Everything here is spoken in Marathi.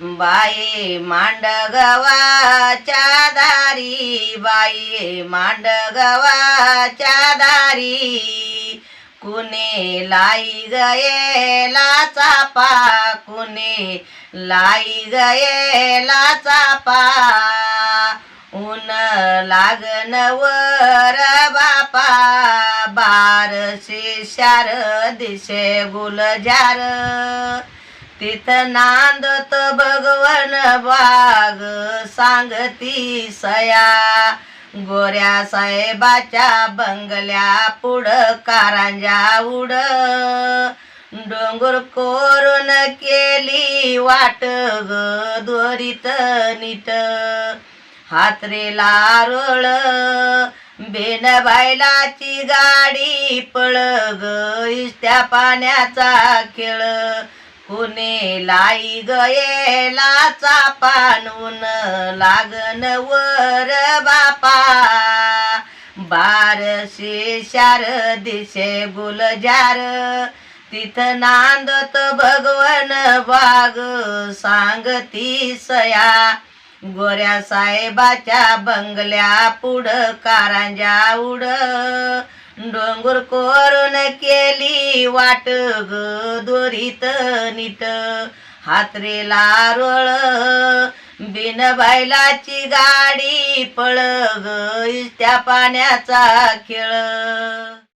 बाई मांडगवाच्या दारी बाई मांडगवाच्या दारी. कुणे लाई गयेला चापा कुणे लाई गयेला चापा. ऊन लागन वर बापा बारशे शार दिशे गुलजार. तिथं नांदत भगवन बाग सांगती सया. गोऱ्या साहेबाच्या बंगल्या पुढं कारांजा उड. डोंगर कोरून केली वाट ग दोरीत नीट. हातरेला रोळ बेन बायलाची गाडी पळ ग इष्ट्या पाण्याचा खेळ. कुणे लाई गयेला चापानून लागन वर बापा. बारशी शार दिशे गुलजार तिथं नांदत भगवन बाग सांगती सया गोऱ्या साहेबाच्या बंगल्या पुढं कारंजा उड डोंगर कोरून केली वाट ग दोरीत नीट. हातरेला रोळ बिन बैलाची गाडी पळ ग त्या पाण्याचा खेळ.